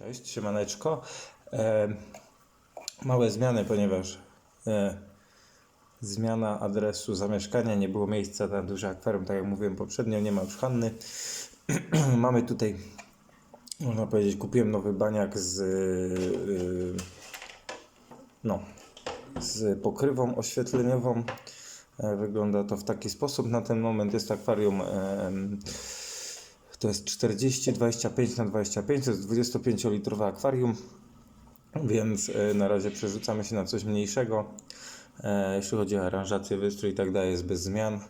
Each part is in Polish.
Cześć, siemaneczko. E, małe zmiany, ponieważ e, zmiana adresu zamieszkania, nie było miejsca na duże akwarium, tak jak mówiłem poprzednio, nie ma już Hanny. Mamy tutaj, można powiedzieć, kupiłem nowy baniak z, y, no, z pokrywą oświetleniową. E, Wygląda to w taki sposób. Na ten moment jest akwarium em, to jest 40, 25 na 25, to jest 25-litrowe akwarium, więc e, na razie przerzucamy się na coś mniejszego. E, Jeśli chodzi o aranżację, wystrój i tak dalej, jest bez zmian.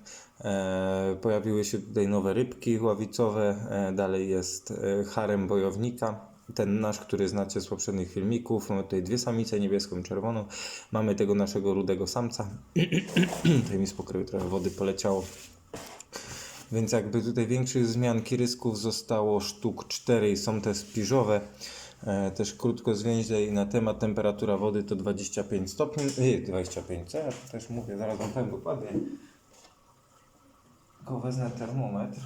E, Pojawiły się tutaj nowe rybki ławicowe, dalej jest harem bojownika. Ten nasz, który znacie z poprzednich filmików. Mamy tutaj dwie samice, niebieską i czerwoną. Mamy tego naszego rudego samca. tutaj mi z pokrywy trochę wody poleciało. Więc jakby tutaj większych zmian kirysków zostało sztuk 4 i są te spiżowe. E, też krótko zwięźle na temat temperatura wody to 25 stopni. Nie, 25, co też mówię, zaraz wam powiem dokładnie. Tylko wezmę termometr.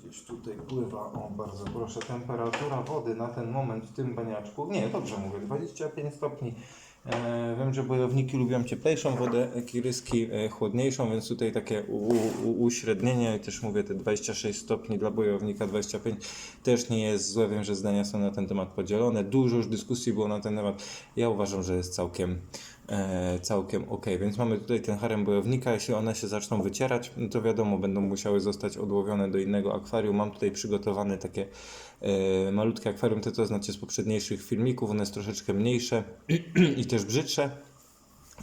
Gdzieś tutaj pływa, o bardzo proszę, temperatura wody na ten moment w tym baniaczku. Nie, dobrze mówię, 25 stopni. E, wiem, że bojowniki lubią cieplejszą wodę, kiryski e, chłodniejszą, więc tutaj takie uśrednienie też mówię te 26 stopni dla bojownika, 25 też nie jest złe. Wiem, że zdania są na ten temat podzielone. Dużo już dyskusji było na ten temat. Ja uważam, że jest całkiem, e, całkiem ok. Więc mamy tutaj ten harem bojownika. Jeśli one się zaczną wycierać, no to wiadomo, będą musiały zostać odłowione do innego akwarium. Mam tutaj przygotowane takie e, malutkie akwarium, te co znacie z poprzedniejszych filmików. One jest troszeczkę mniejsze i też brzydsze.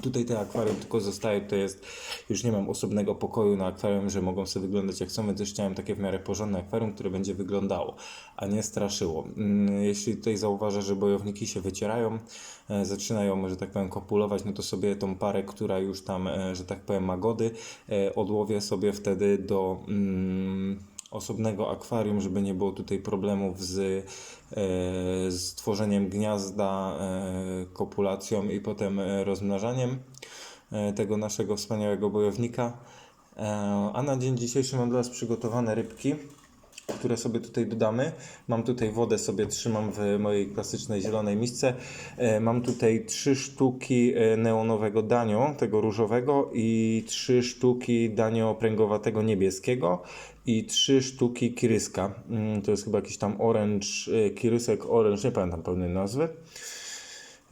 Tutaj te akwarium tylko zostaje, to jest, już nie mam osobnego pokoju na akwarium, że mogą sobie wyglądać jak chcą, więc też chciałem takie w miarę porządne akwarium, które będzie wyglądało, a nie straszyło. Mm, Jeśli tutaj zauważę, że bojowniki się wycierają, e, zaczynają, że tak powiem, kopulować, no to sobie tą parę, która już tam, e, że tak powiem, ma gody, e, odłowię sobie wtedy do... Mm, osobnego akwarium, żeby nie było tutaj problemów z, e, z tworzeniem gniazda, e, kopulacją i potem e, rozmnażaniem tego naszego wspaniałego bojownika. A na dzień dzisiejszy mam dla Was przygotowane rybki, które sobie tutaj dodamy. Mam tutaj wodę sobie trzymam w mojej klasycznej zielonej misce. E, Mam tutaj trzy sztuki e, neonowego danio, tego różowego i trzy sztuki danio pręgowatego niebieskiego i trzy sztuki kiryska. Mm, To jest chyba jakiś tam orange, e, kirysek orange, nie pamiętam pełnej nazwy.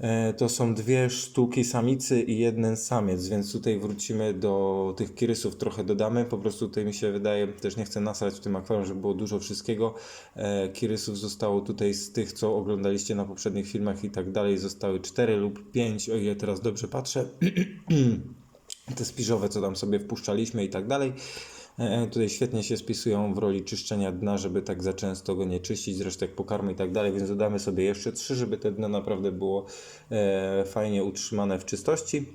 E, To są dwie sztuki samicy i jeden samiec, więc tutaj wrócimy do tych kirysów, trochę dodamy. Po prostu tutaj mi się wydaje, też nie chcę nasrać w tym akwarium, żeby było dużo wszystkiego. E, Kirysów zostało tutaj z tych, co oglądaliście na poprzednich filmach i tak dalej, zostały cztery lub pięć, o ile teraz dobrze patrzę. Te spiżowe, co tam sobie wpuszczaliśmy i tak dalej. E, Tutaj świetnie się spisują w roli czyszczenia dna, żeby tak za często go nie czyścić, z resztek pokarmu i tak dalej, więc dodamy sobie jeszcze trzy, żeby te dno naprawdę było e, fajnie utrzymane w czystości.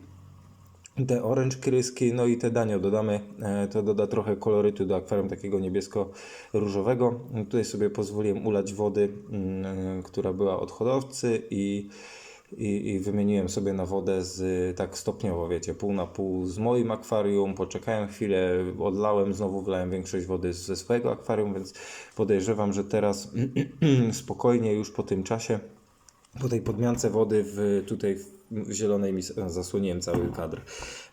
Te orange kryski, no i te danio dodamy, e, to doda trochę kolorytu do akwarium takiego niebiesko-różowego. Tutaj sobie pozwoliłem ulać wody, mm, która była od hodowcy i i, i wymieniłem sobie na wodę z tak stopniowo, wiecie, pół na pół z moim akwarium, poczekałem chwilę, odlałem, znowu wlałem większość wody ze swojego akwarium, więc podejrzewam, że teraz spokojnie już po tym czasie, po tej podmiance wody w, tutaj w zielonej miseczce, zasłoniłem cały kadr,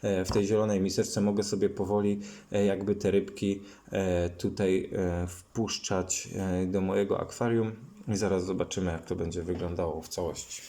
E, w tej zielonej miseczce mogę sobie powoli e, jakby te rybki e, tutaj wpuszczać do mojego akwarium i zaraz zobaczymy jak to będzie wyglądało w całości.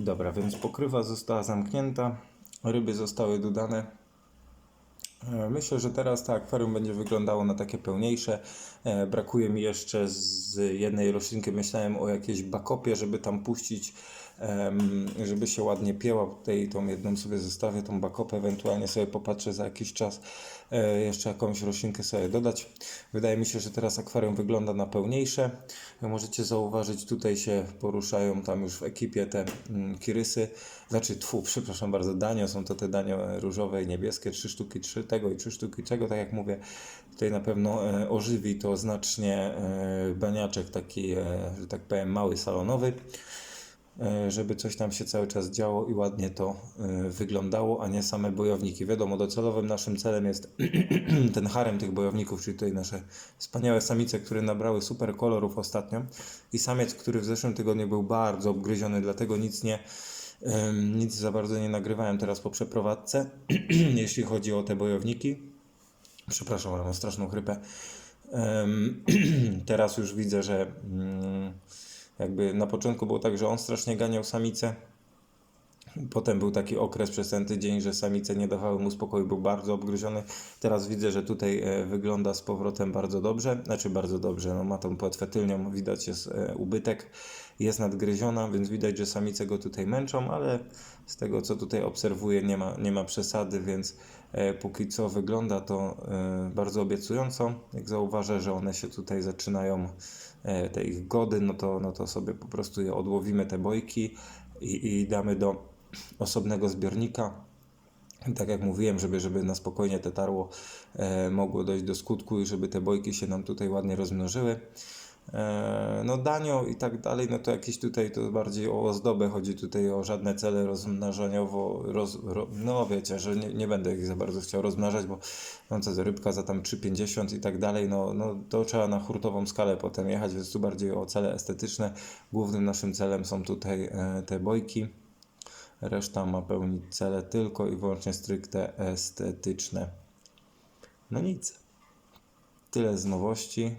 Dobra, więc pokrywa została zamknięta, ryby zostały dodane. E, Myślę, że teraz to akwarium będzie wyglądało na takie pełniejsze. E, Brakuje mi jeszcze z jednej roślinki. Myślałem o jakiejś bakopie, żeby tam puścić żeby się ładnie pięła. Tutaj tą jedną sobie zostawię, tą bakopę, ewentualnie sobie popatrzę za jakiś czas, e, jeszcze jakąś roślinkę sobie dodać. Wydaje mi się, że teraz akwarium wygląda na pełniejsze. Możecie zauważyć, tutaj się poruszają tam już w ekipie te mm, kirysy, znaczy tfu, przepraszam bardzo, danio, są to te danio różowe i niebieskie, trzy sztuki trzy tego i trzy sztuki czego, tak jak mówię, tutaj na pewno e, ożywi to znacznie e, baniaczek taki, że tak powiem, mały salonowy żeby coś tam się cały czas działo i ładnie to e, wyglądało, a nie same bojowniki. Wiadomo, docelowym naszym celem jest ten harem tych bojowników, czyli tutaj nasze wspaniałe samice, które nabrały super kolorów ostatnio i samiec, który w zeszłym tygodniu był bardzo obgryziony, dlatego nic nie nic za bardzo nie nagrywałem teraz po przeprowadzce, jeśli chodzi o te bojowniki. Przepraszam, ale mam straszną chrypę. Teraz już widzę, że mm, jakby na początku było tak, że on strasznie ganiał samicę. Potem był taki okres przez ten tydzień, że samice nie dawały mu spokoju, był bardzo obgryziony. Teraz widzę, że tutaj e, wygląda z powrotem bardzo dobrze, znaczy bardzo dobrze, no ma tą płetwę tylnią, widać jest e, ubytek, jest nadgryziona, więc widać, że samice go tutaj męczą, ale z tego co tutaj obserwuję nie ma, nie ma przesady, więc e, póki co wygląda to bardzo obiecująco. Jak zauważę, że one się tutaj zaczynają, te ich gody, no to, no to sobie po prostu je odłowimy, te bojki i, i damy do osobnego zbiornika. Tak jak mówiłem, żeby, żeby na spokojnie te tarło e, mogło dojść do skutku i żeby te bojki się nam tutaj ładnie rozmnożyły. E, no danio i tak dalej, no to jakieś tutaj to bardziej o ozdobę chodzi tutaj o żadne cele rozmnażaniowo, roz, ro, no wiecie, że nie, nie będę ich za bardzo chciał rozmnażać, bo no co rybka za tam 3,50 i tak dalej, no, no to trzeba na hurtową skalę potem jechać, więc tu bardziej o cele estetyczne. Głównym naszym celem są tutaj e, te bojki. Reszta ma pełnić cele tylko i wyłącznie stricte estetyczne. No nic. Tyle z nowości,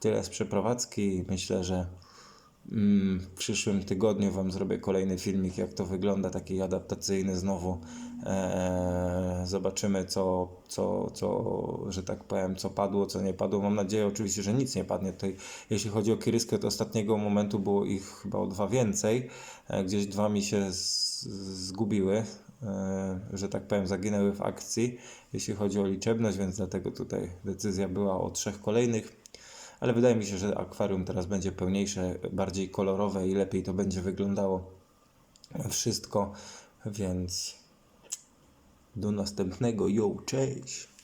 tyle z przeprowadzki. Myślę, że w przyszłym tygodniu Wam zrobię kolejny filmik, jak to wygląda, taki adaptacyjny znowu. Eee, zobaczymy, co, co, co, że tak powiem, co padło, co nie padło. Mam nadzieję oczywiście, że nic nie padnie tutaj. Jeśli chodzi o Kiryskę, to ostatniego momentu było ich chyba o dwa więcej. E, gdzieś dwa mi się zgubiły, e, że tak powiem, zaginęły w akcji, jeśli chodzi o liczebność, więc dlatego tutaj decyzja była o trzech kolejnych. Ale wydaje mi się, że akwarium teraz będzie pełniejsze, bardziej kolorowe i lepiej to będzie wyglądało wszystko, więc do następnego. Yo, cześć!